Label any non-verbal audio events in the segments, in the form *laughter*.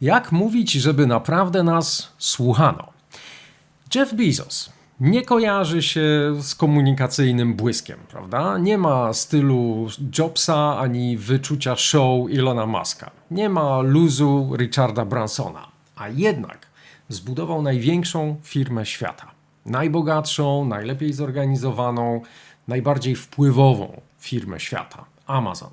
Jak mówić, żeby naprawdę nas słuchano? Jeff Bezos nie kojarzy się z komunikacyjnym błyskiem, prawda? Nie ma stylu Jobsa ani wyczucia show Ilona Muska. Nie ma luzu Richarda Bransona. A jednak zbudował największą firmę świata. Najbogatszą, najlepiej zorganizowaną, najbardziej wpływową firmę świata Amazon.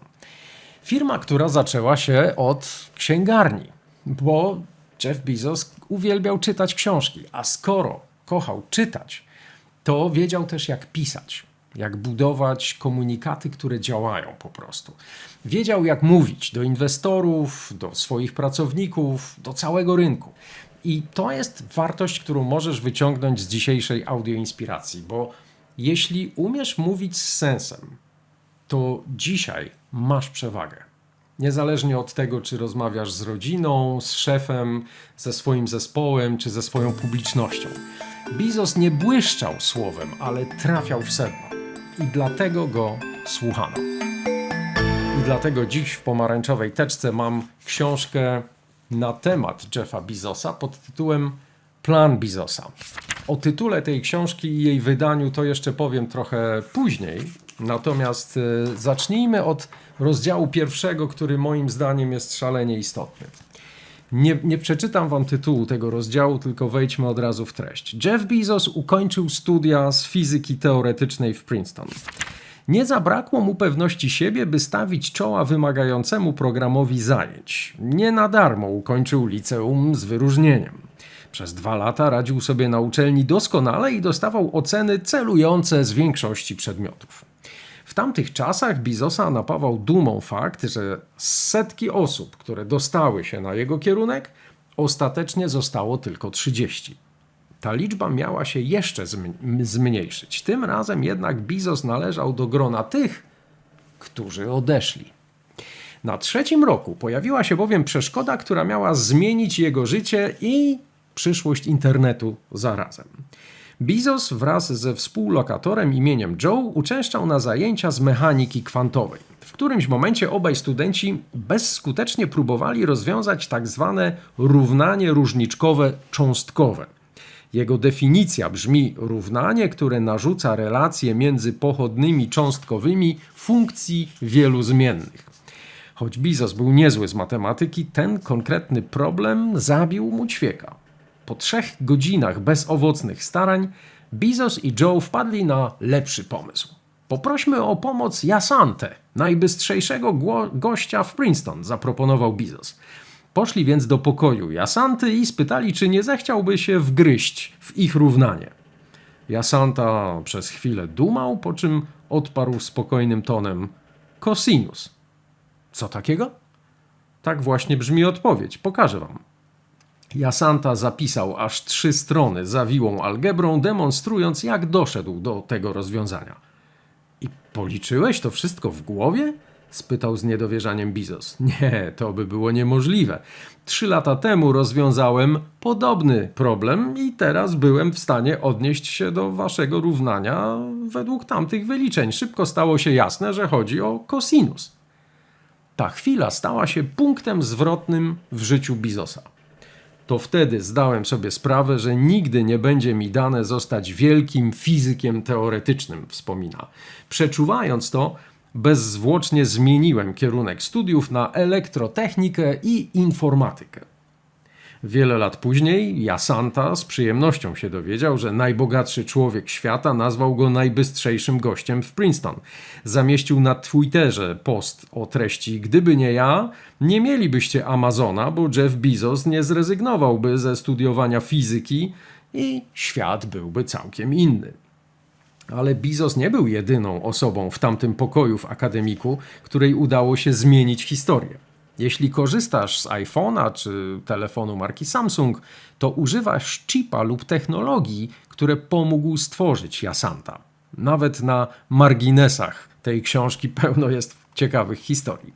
Firma, która zaczęła się od księgarni, bo Jeff Bezos uwielbiał czytać książki, a skoro kochał czytać, to wiedział też jak pisać, jak budować komunikaty, które działają po prostu. Wiedział jak mówić do inwestorów, do swoich pracowników, do całego rynku. I to jest wartość, którą możesz wyciągnąć z dzisiejszej audioinspiracji, bo jeśli umiesz mówić z sensem, to dzisiaj masz przewagę. Niezależnie od tego, czy rozmawiasz z rodziną, z szefem, ze swoim zespołem, czy ze swoją publicznością. Bizos nie błyszczał słowem, ale trafiał w sedno. I dlatego go słuchano. I dlatego dziś w pomarańczowej teczce mam książkę na temat Jeffa Bezosa pod tytułem Plan Bezosa. O tytule tej książki i jej wydaniu to jeszcze powiem trochę później. Natomiast y, zacznijmy od rozdziału pierwszego, który moim zdaniem jest szalenie istotny. Nie, nie, przeczytam wam tytułu tego rozdziału, tylko wejdźmy od razu w treść. Jeff Bezos ukończył studia z fizyki teoretycznej w Princeton. Nie zabrakło mu pewności siebie, by stawić czoła wymagającemu programowi zajęć. Nie na darmo ukończył liceum z wyróżnieniem. Przez dwa lata radził sobie na uczelni doskonale i dostawał oceny celujące z większości przedmiotów. W tamtych czasach Bizosa napawał dumą fakt, że setki osób, które dostały się na jego kierunek, ostatecznie zostało tylko 30. Ta liczba miała się jeszcze zmniejszyć. Tym razem jednak Bizos należał do grona tych, którzy odeszli. Na trzecim roku pojawiła się bowiem przeszkoda, która miała zmienić jego życie i przyszłość internetu zarazem. Bezos wraz ze współlokatorem imieniem Joe uczęszczał na zajęcia z mechaniki kwantowej. W którymś momencie obaj studenci bezskutecznie próbowali rozwiązać tak zwane równanie różniczkowe cząstkowe. Jego definicja brzmi równanie, które narzuca relacje między pochodnymi cząstkowymi funkcji wielu zmiennych. Choć Bezos był niezły z matematyki, ten konkretny problem zabił mu ćwieka. Po trzech godzinach bezowocnych starań, Bezos i Joe wpadli na lepszy pomysł. Poprośmy o pomoc Jasantę, najbystrzejszego gościa w Princeton, zaproponował Bezos. Poszli więc do pokoju Jasanty i spytali, czy nie zechciałby się wgryźć w ich równanie. Jasanta przez chwilę dumał, po czym odparł spokojnym tonem: Cosinus. Co takiego? Tak właśnie brzmi odpowiedź. Pokażę wam. Jasanta zapisał aż trzy strony zawiłą algebrą, demonstrując, jak doszedł do tego rozwiązania. I policzyłeś to wszystko w głowie? spytał z niedowierzaniem Bizos. Nie, to by było niemożliwe. Trzy lata temu rozwiązałem podobny problem i teraz byłem w stanie odnieść się do waszego równania według tamtych wyliczeń. Szybko stało się jasne, że chodzi o kosinus. Ta chwila stała się punktem zwrotnym w życiu Bizosa to wtedy zdałem sobie sprawę, że nigdy nie będzie mi dane zostać wielkim fizykiem teoretycznym, wspomina. Przeczuwając to, bezzwłocznie zmieniłem kierunek studiów na elektrotechnikę i informatykę. Wiele lat później Jasanta z przyjemnością się dowiedział, że najbogatszy człowiek świata nazwał go najbystrzejszym gościem w Princeton. Zamieścił na Twitterze post o treści: Gdyby nie ja, nie mielibyście Amazona, bo Jeff Bezos nie zrezygnowałby ze studiowania fizyki i świat byłby całkiem inny. Ale Bezos nie był jedyną osobą w tamtym pokoju w akademiku, której udało się zmienić historię. Jeśli korzystasz z iPhone'a czy telefonu marki Samsung, to używasz chipa lub technologii, które pomógł stworzyć Jasanta. Nawet na marginesach tej książki *laughs* pełno jest ciekawych historii.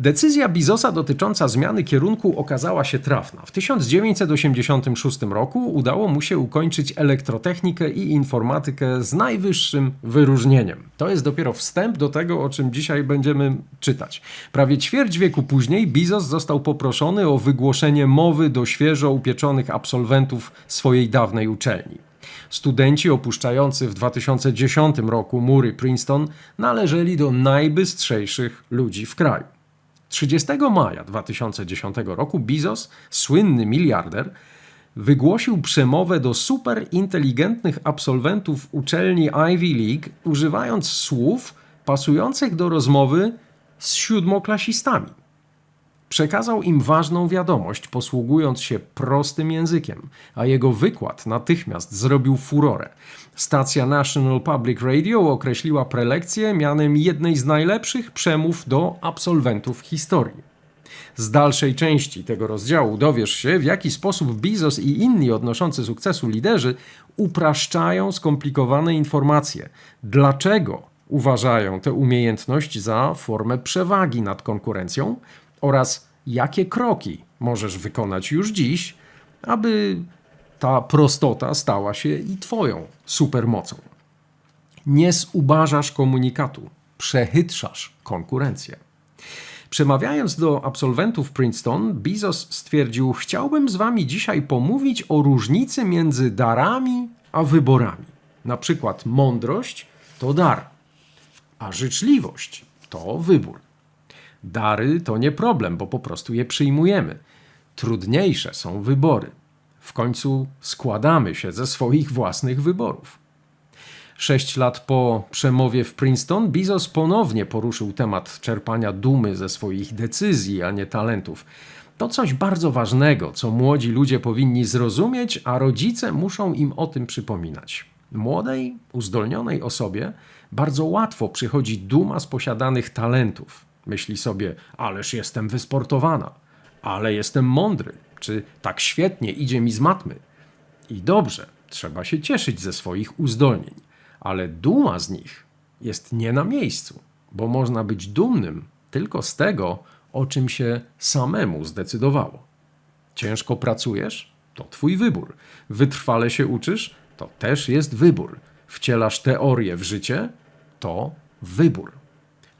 Decyzja Bizosa dotycząca zmiany kierunku okazała się trafna. W 1986 roku udało mu się ukończyć elektrotechnikę i informatykę z najwyższym wyróżnieniem. To jest dopiero wstęp do tego, o czym dzisiaj będziemy czytać. Prawie ćwierć wieku później Bizos został poproszony o wygłoszenie mowy do świeżo upieczonych absolwentów swojej dawnej uczelni. Studenci opuszczający w 2010 roku mury Princeton należeli do najbystrzejszych ludzi w kraju. 30 maja 2010 roku Bezos, słynny miliarder, wygłosił przemowę do superinteligentnych absolwentów uczelni Ivy League, używając słów pasujących do rozmowy z siódmoklasistami. Przekazał im ważną wiadomość, posługując się prostym językiem, a jego wykład natychmiast zrobił furorę. Stacja National Public Radio określiła prelekcję mianem jednej z najlepszych przemów do absolwentów historii. Z dalszej części tego rozdziału dowiesz się, w jaki sposób Bezos i inni odnoszący sukcesu liderzy upraszczają skomplikowane informacje. Dlaczego uważają tę umiejętność za formę przewagi nad konkurencją oraz jakie kroki możesz wykonać już dziś, aby ta prostota stała się i Twoją supermocą. Nie zubażasz komunikatu, przechytrzasz konkurencję. Przemawiając do absolwentów Princeton, Bezos stwierdził: Chciałbym z Wami dzisiaj pomówić o różnicy między darami a wyborami. Na przykład mądrość to dar, a życzliwość to wybór. Dary to nie problem, bo po prostu je przyjmujemy. Trudniejsze są wybory. W końcu składamy się ze swoich własnych wyborów. Sześć lat po przemowie w Princeton, Bezos ponownie poruszył temat czerpania dumy ze swoich decyzji, a nie talentów. To coś bardzo ważnego, co młodzi ludzie powinni zrozumieć, a rodzice muszą im o tym przypominać. Młodej, uzdolnionej osobie bardzo łatwo przychodzi duma z posiadanych talentów. Myśli sobie, ależ jestem wysportowana, ale jestem mądry, czy tak świetnie idzie mi z matmy. I dobrze, trzeba się cieszyć ze swoich uzdolnień, ale duma z nich jest nie na miejscu, bo można być dumnym tylko z tego, o czym się samemu zdecydowało. Ciężko pracujesz? To twój wybór. Wytrwale się uczysz? To też jest wybór. Wcielasz teorię w życie? To wybór.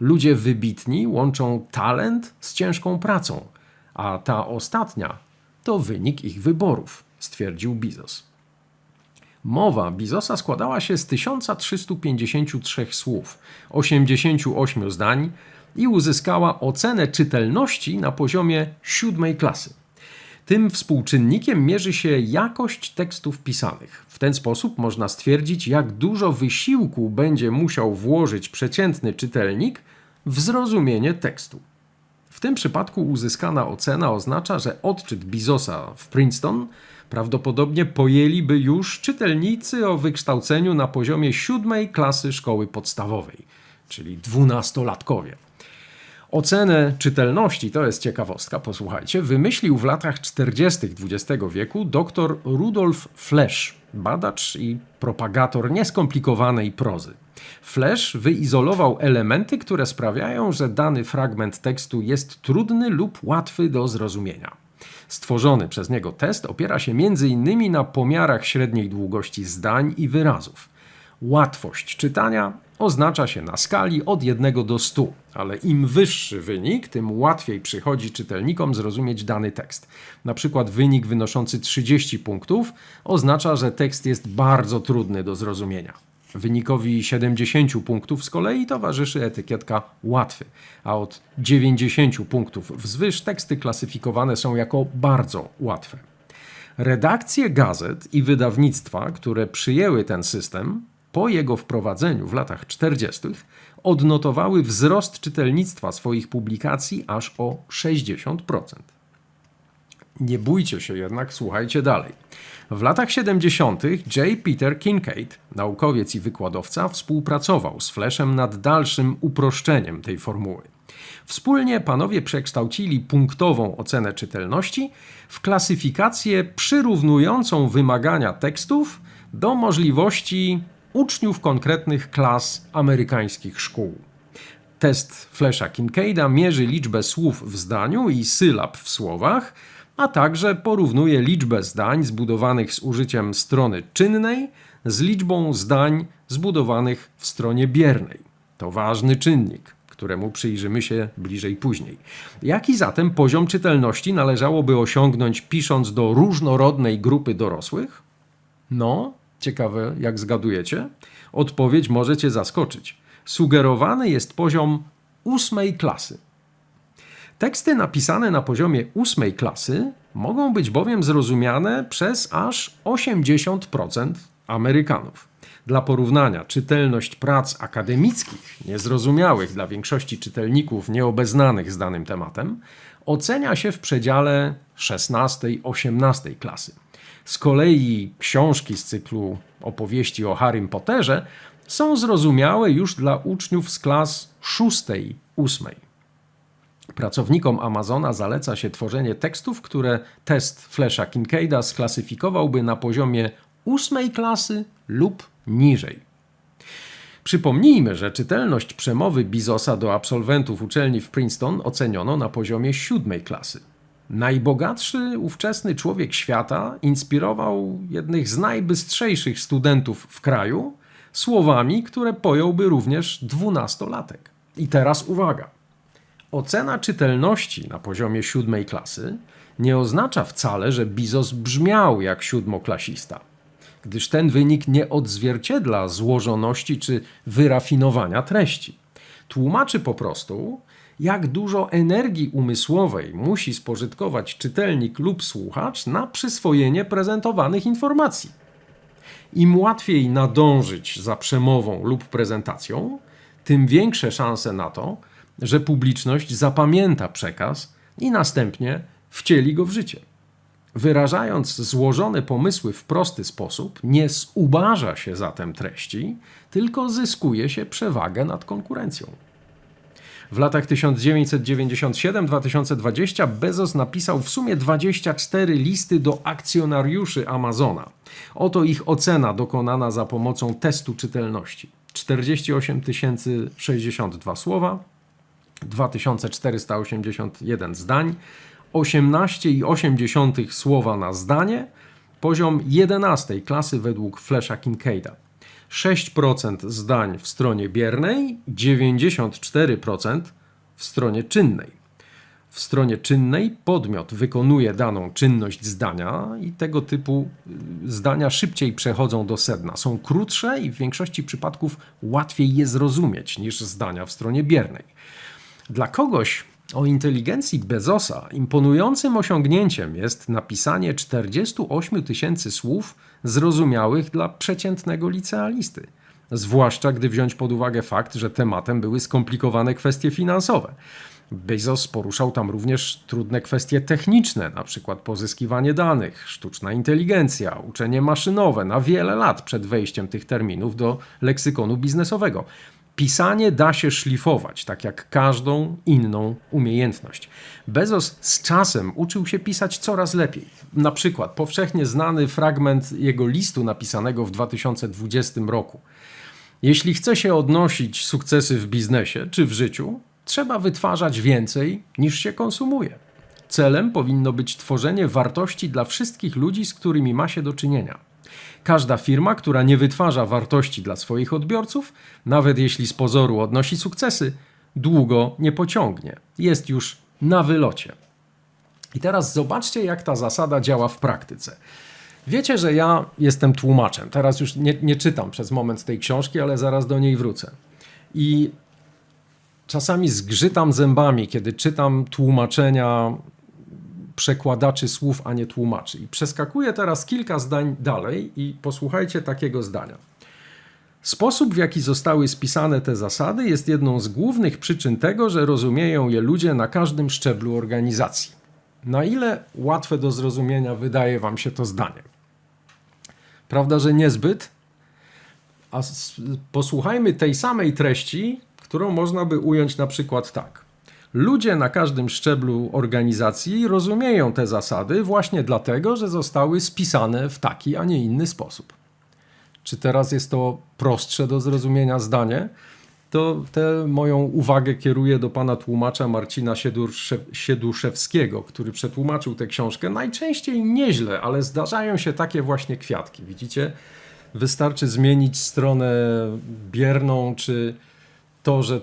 Ludzie wybitni łączą talent z ciężką pracą, a ta ostatnia to wynik ich wyborów, stwierdził Bizos. Mowa Bizosa składała się z 1353 słów, 88 zdań i uzyskała ocenę czytelności na poziomie siódmej klasy. Tym współczynnikiem mierzy się jakość tekstów pisanych. W ten sposób można stwierdzić, jak dużo wysiłku będzie musiał włożyć przeciętny czytelnik w zrozumienie tekstu. W tym przypadku uzyskana ocena oznacza, że odczyt Bizosa w Princeton prawdopodobnie pojęliby już czytelnicy o wykształceniu na poziomie siódmej klasy szkoły podstawowej, czyli dwunastolatkowie. Ocenę czytelności, to jest ciekawostka, posłuchajcie, wymyślił w latach 40. XX wieku dr Rudolf Flesch, badacz i propagator nieskomplikowanej prozy. Flash wyizolował elementy, które sprawiają, że dany fragment tekstu jest trudny lub łatwy do zrozumienia. Stworzony przez niego test opiera się m.in. na pomiarach średniej długości zdań i wyrazów. Łatwość czytania oznacza się na skali od 1 do 100, ale im wyższy wynik, tym łatwiej przychodzi czytelnikom zrozumieć dany tekst. Na przykład wynik wynoszący 30 punktów oznacza, że tekst jest bardzo trudny do zrozumienia. Wynikowi 70 punktów z kolei towarzyszy etykietka łatwy, a od 90 punktów wzwyż teksty klasyfikowane są jako bardzo łatwe. Redakcje gazet i wydawnictwa, które przyjęły ten system, po jego wprowadzeniu w latach 40., odnotowały wzrost czytelnictwa swoich publikacji aż o 60%. Nie bójcie się jednak, słuchajcie dalej. W latach 70. J. Peter Kincaid, naukowiec i wykładowca, współpracował z Flashem nad dalszym uproszczeniem tej formuły. Wspólnie panowie przekształcili punktową ocenę czytelności w klasyfikację przyrównującą wymagania tekstów do możliwości uczniów konkretnych klas amerykańskich szkół. Test Flesha Kincaida mierzy liczbę słów w zdaniu i sylab w słowach, a także porównuje liczbę zdań zbudowanych z użyciem strony czynnej z liczbą zdań zbudowanych w stronie biernej. To ważny czynnik, któremu przyjrzymy się bliżej później. Jaki zatem poziom czytelności należałoby osiągnąć pisząc do różnorodnej grupy dorosłych? No, ciekawe jak zgadujecie. Odpowiedź może cię zaskoczyć. Sugerowany jest poziom ósmej klasy. Teksty napisane na poziomie ósmej klasy mogą być bowiem zrozumiane przez aż 80% Amerykanów. Dla porównania, czytelność prac akademickich, niezrozumiałych dla większości czytelników nieobeznanych z danym tematem, ocenia się w przedziale 16-18 klasy. Z kolei książki z cyklu opowieści o Harrym Potterze są zrozumiałe już dla uczniów z klas 6-8. Pracownikom Amazona zaleca się tworzenie tekstów, które test Flesha Kincaida sklasyfikowałby na poziomie ósmej klasy lub niżej. Przypomnijmy, że czytelność przemowy Bizosa do absolwentów uczelni w Princeton oceniono na poziomie siódmej klasy. Najbogatszy ówczesny człowiek świata inspirował jednych z najbystrzejszych studentów w kraju słowami, które pojąłby również dwunastolatek. I teraz uwaga. Ocena czytelności na poziomie siódmej klasy nie oznacza wcale, że Bizos brzmiał jak siódmoklasista, gdyż ten wynik nie odzwierciedla złożoności czy wyrafinowania treści. Tłumaczy po prostu, jak dużo energii umysłowej musi spożytkować czytelnik lub słuchacz na przyswojenie prezentowanych informacji. Im łatwiej nadążyć za przemową lub prezentacją, tym większe szanse na to, że publiczność zapamięta przekaz i następnie wcieli go w życie. Wyrażając złożone pomysły w prosty sposób, nie zubaża się zatem treści, tylko zyskuje się przewagę nad konkurencją. W latach 1997-2020 Bezos napisał w sumie 24 listy do akcjonariuszy Amazona. Oto ich ocena dokonana za pomocą testu czytelności. 48 062 słowa, 2481 zdań, 18,8 słowa na zdanie, poziom 11 klasy według Flesha Kincaida. 6% zdań w stronie biernej, 94% w stronie czynnej. W stronie czynnej podmiot wykonuje daną czynność zdania i tego typu y, zdania szybciej przechodzą do sedna. Są krótsze i w większości przypadków łatwiej je zrozumieć niż zdania w stronie biernej. Dla kogoś o inteligencji Bezosa imponującym osiągnięciem jest napisanie 48 tysięcy słów zrozumiałych dla przeciętnego licealisty. Zwłaszcza gdy wziąć pod uwagę fakt, że tematem były skomplikowane kwestie finansowe. Bezos poruszał tam również trudne kwestie techniczne, np. pozyskiwanie danych, sztuczna inteligencja, uczenie maszynowe na wiele lat przed wejściem tych terminów do leksykonu biznesowego. Pisanie da się szlifować, tak jak każdą inną umiejętność. Bezos z czasem uczył się pisać coraz lepiej. Na przykład powszechnie znany fragment jego listu napisanego w 2020 roku. Jeśli chce się odnosić sukcesy w biznesie czy w życiu, trzeba wytwarzać więcej niż się konsumuje. Celem powinno być tworzenie wartości dla wszystkich ludzi, z którymi ma się do czynienia. Każda firma, która nie wytwarza wartości dla swoich odbiorców, nawet jeśli z pozoru odnosi sukcesy, długo nie pociągnie. Jest już na wylocie. I teraz zobaczcie, jak ta zasada działa w praktyce. Wiecie, że ja jestem tłumaczem. Teraz już nie, nie czytam przez moment tej książki, ale zaraz do niej wrócę. I czasami zgrzytam zębami, kiedy czytam tłumaczenia przekładaczy słów, a nie tłumaczy. I przeskakuję teraz kilka zdań dalej i posłuchajcie takiego zdania. Sposób, w jaki zostały spisane te zasady, jest jedną z głównych przyczyn tego, że rozumieją je ludzie na każdym szczeblu organizacji. Na ile łatwe do zrozumienia wydaje Wam się to zdanie? Prawda, że niezbyt? A posłuchajmy tej samej treści, którą można by ująć na przykład tak. Ludzie na każdym szczeblu organizacji rozumieją te zasady właśnie dlatego, że zostały spisane w taki, a nie inny sposób. Czy teraz jest to prostsze do zrozumienia zdanie? to tę moją uwagę kieruję do pana tłumacza Marcina Sieduszewskiego, który przetłumaczył tę książkę. Najczęściej nieźle, ale zdarzają się takie właśnie kwiatki. Widzicie? Wystarczy zmienić stronę bierną, czy to, że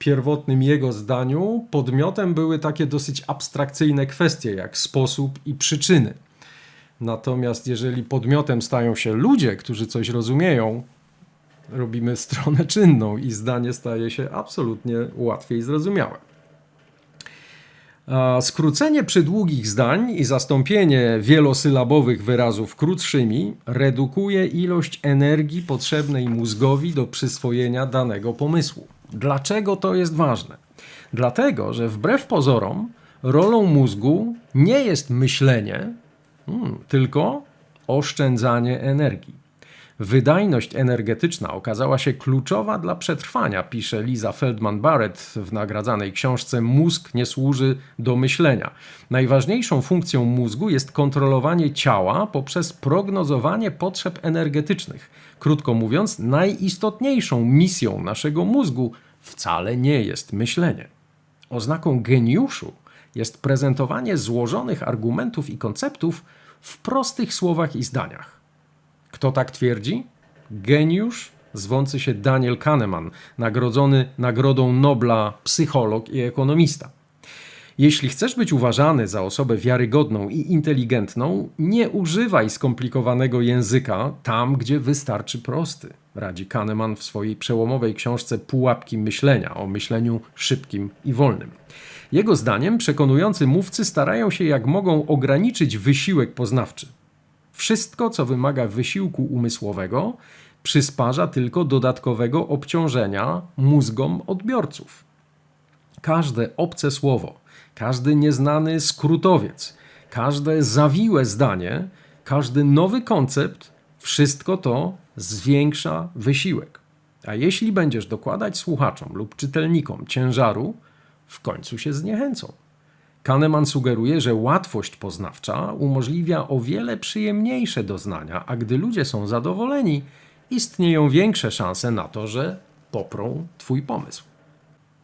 pierwotnym jego zdaniu podmiotem były takie dosyć abstrakcyjne kwestie, jak sposób i przyczyny. Natomiast jeżeli podmiotem stają się ludzie, którzy coś rozumieją, robimy stronę czynną i zdanie staje się absolutnie łatwiej zrozumiałe. Skrócenie przydługich zdań i zastąpienie wielosylabowych wyrazów krótszymi redukuje ilość energii potrzebnej mózgowi do przyswojenia danego pomysłu. Dlaczego to jest ważne? Dlatego, że wbrew pozorom rolą mózgu nie jest myślenie, hmm, tylko oszczędzanie energii. Wydajność energetyczna okazała się kluczowa dla przetrwania, pisze Liza Feldman Barrett w nagradzanej książce Mózg nie służy do myślenia. Najważniejszą funkcją mózgu jest kontrolowanie ciała poprzez prognozowanie potrzeb energetycznych. Krótko mówiąc, najistotniejszą misją naszego mózgu wcale nie jest myślenie. Oznaką geniuszu jest prezentowanie złożonych argumentów i konceptów w prostych słowach i zdaniach. Kto tak twierdzi? Geniusz zwący się Daniel Kahneman, nagrodzony Nagrodą Nobla psycholog i ekonomista. Jeśli chcesz być uważany za osobę wiarygodną i inteligentną, nie używaj skomplikowanego języka tam, gdzie wystarczy prosty, radzi Kahneman w swojej przełomowej książce Pułapki myślenia o myśleniu szybkim i wolnym. Jego zdaniem przekonujący mówcy starają się jak mogą ograniczyć wysiłek poznawczy. Wszystko, co wymaga wysiłku umysłowego, przysparza tylko dodatkowego obciążenia mózgom odbiorców. Każde obce słowo, każdy nieznany skrótowiec, każde zawiłe zdanie, każdy nowy koncept, wszystko to zwiększa wysiłek. A jeśli będziesz dokładać słuchaczom lub czytelnikom ciężaru, w końcu się zniechęcą. Kahneman sugeruje, że łatwość poznawcza umożliwia o wiele przyjemniejsze doznania, a gdy ludzie są zadowoleni, istnieją większe szanse na to, że poprą Twój pomysł.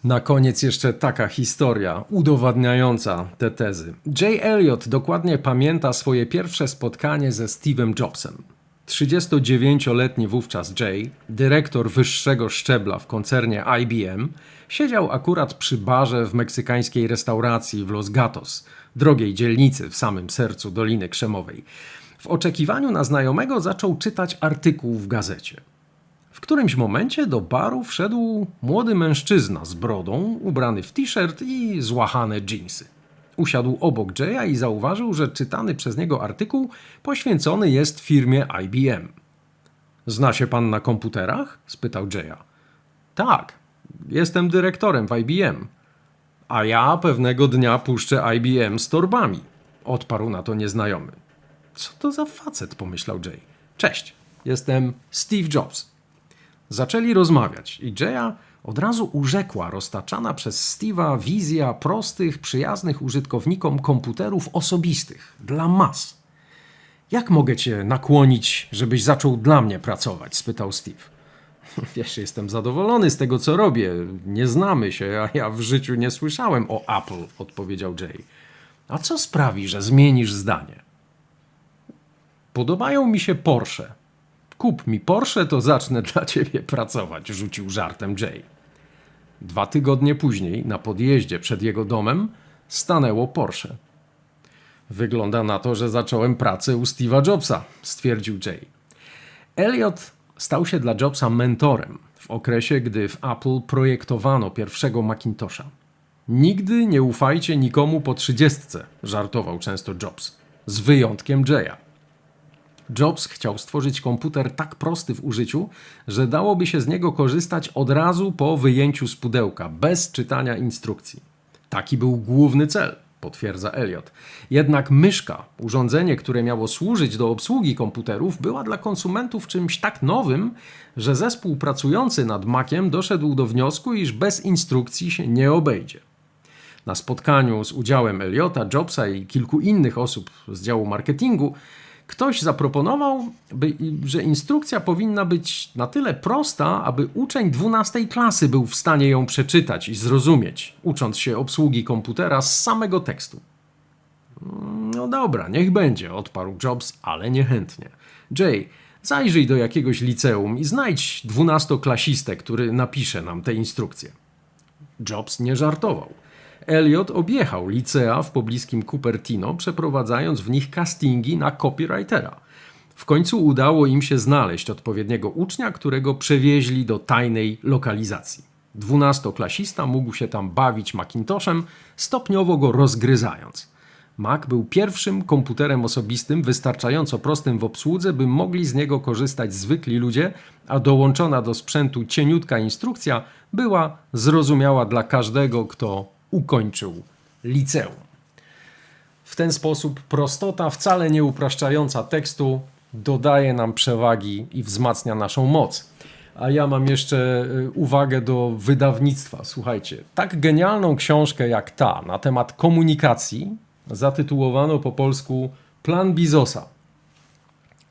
Na koniec jeszcze taka historia udowadniająca te tezy. Jay Elliot dokładnie pamięta swoje pierwsze spotkanie ze Steve'em Jobsem. 39-letni wówczas Jay, dyrektor wyższego szczebla w koncernie IBM, siedział akurat przy barze w meksykańskiej restauracji w Los Gatos, drogiej dzielnicy w samym sercu Doliny Krzemowej. W oczekiwaniu na znajomego zaczął czytać artykuł w gazecie. W którymś momencie do baru wszedł młody mężczyzna z brodą, ubrany w t-shirt i złachane dżinsy. Usiadł obok Jaya i zauważył, że czytany przez niego artykuł poświęcony jest firmie IBM. Zna się pan na komputerach? spytał Jaya. Tak, jestem dyrektorem w IBM. A ja pewnego dnia puszczę IBM z torbami, odparł na to nieznajomy. Co to za facet, pomyślał Jay. Cześć, jestem Steve Jobs. Zaczęli rozmawiać i Jaya od razu urzekła roztaczana przez Steve'a wizja prostych, przyjaznych użytkownikom komputerów osobistych, dla mas. Jak mogę cię nakłonić, żebyś zaczął dla mnie pracować? spytał Steve. Wiesz, jestem zadowolony z tego, co robię. Nie znamy się, a ja w życiu nie słyszałem o Apple, odpowiedział Jay. A co sprawi, że zmienisz zdanie? Podobają mi się Porsche. Kup mi Porsche, to zacznę dla ciebie pracować, rzucił żartem Jay. Dwa tygodnie później, na podjeździe przed jego domem, stanęło Porsche. Wygląda na to, że zacząłem pracę u Steve'a Jobsa, stwierdził Jay. Elliot stał się dla Jobsa mentorem w okresie, gdy w Apple projektowano pierwszego Macintosha. Nigdy nie ufajcie nikomu po trzydziestce, żartował często Jobs, z wyjątkiem Jaya. Jobs chciał stworzyć komputer tak prosty w użyciu, że dałoby się z niego korzystać od razu po wyjęciu z pudełka, bez czytania instrukcji. Taki był główny cel, potwierdza Elliot. Jednak myszka, urządzenie, które miało służyć do obsługi komputerów, była dla konsumentów czymś tak nowym, że zespół pracujący nad Maciem doszedł do wniosku, iż bez instrukcji się nie obejdzie. Na spotkaniu z udziałem Elliota, Jobsa i kilku innych osób z działu marketingu Ktoś zaproponował, by, że instrukcja powinna być na tyle prosta, aby uczeń 12 klasy był w stanie ją przeczytać i zrozumieć, ucząc się obsługi komputera z samego tekstu. No dobra, niech będzie, odparł Jobs, ale niechętnie. Jay, zajrzyj do jakiegoś liceum i znajdź dwunastoklasistę, który napisze nam te instrukcje. Jobs nie żartował. Elliot objechał licea w pobliskim Cupertino, przeprowadzając w nich castingi na copywritera. W końcu udało im się znaleźć odpowiedniego ucznia, którego przewieźli do tajnej lokalizacji. Dwunastoklasista mógł się tam bawić Macintoshem, stopniowo go rozgryzając. Mac był pierwszym komputerem osobistym wystarczająco prostym w obsłudze, by mogli z niego korzystać zwykli ludzie, a dołączona do sprzętu cieniutka instrukcja była zrozumiała dla każdego, kto ukończył liceum. W ten sposób prostota, wcale nie upraszczająca tekstu, dodaje nam przewagi i wzmacnia naszą moc. A ja mam jeszcze y, uwagę do wydawnictwa. Słuchajcie, tak genialną książkę jak ta na temat komunikacji zatytułowano po polsku Plan Bizosa.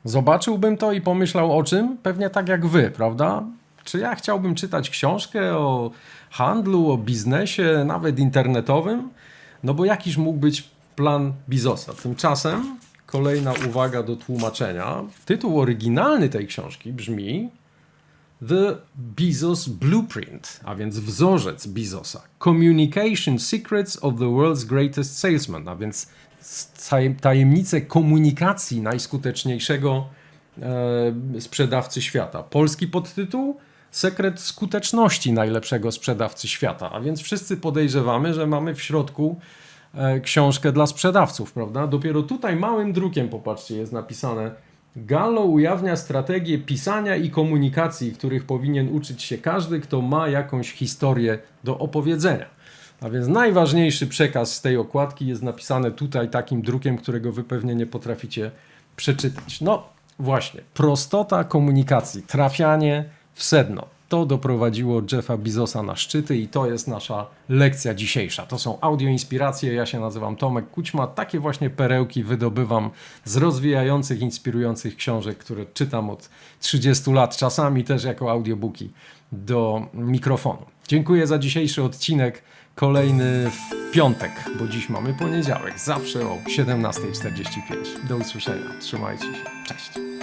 Zobaczyłbym to i pomyślał o czym? Pewnie tak jak wy, prawda? Czy ja chciałbym czytać książkę o handlu, o biznesie, nawet internetowym? No bo jakiż mógł być plan Bizosa? Tymczasem kolejna uwaga do tłumaczenia. Tytuł oryginalny tej książki brzmi The Bezos Blueprint, a więc wzorzec Bezosa. Communication Secrets of the World's Greatest Salesman, a więc taj- tajemnice komunikacji najskuteczniejszego e, sprzedawcy świata. Polski podtytuł Sekret skuteczności najlepszego sprzedawcy świata. A więc wszyscy podejrzewamy, że mamy w środku e, książkę dla sprzedawców, prawda? Dopiero tutaj małym drukiem, popatrzcie, jest napisane Gallo ujawnia strategię pisania i komunikacji, których powinien uczyć się każdy, kto ma jakąś historię do opowiedzenia. A więc najważniejszy przekaz z tej okładki jest napisany tutaj takim drukiem, którego wy pewnie nie potraficie przeczytać. No właśnie, prostota komunikacji, trafianie w sedno. To doprowadziło Jeffa Bezosa na szczyty i to jest nasza lekcja dzisiejsza. To są audio inspiracje. Ja się nazywam Tomek Kućma. Takie właśnie perełki wydobywam z rozwijających, inspirujących książek, które czytam od 30 lat, czasami też jako audiobooki do mikrofonu. Dziękuję za dzisiejszy odcinek. Kolejny w piątek, bo dziś mamy poniedziałek, zawsze o 17.45. Do usłyszenia. Trzymajcie się. Cześć.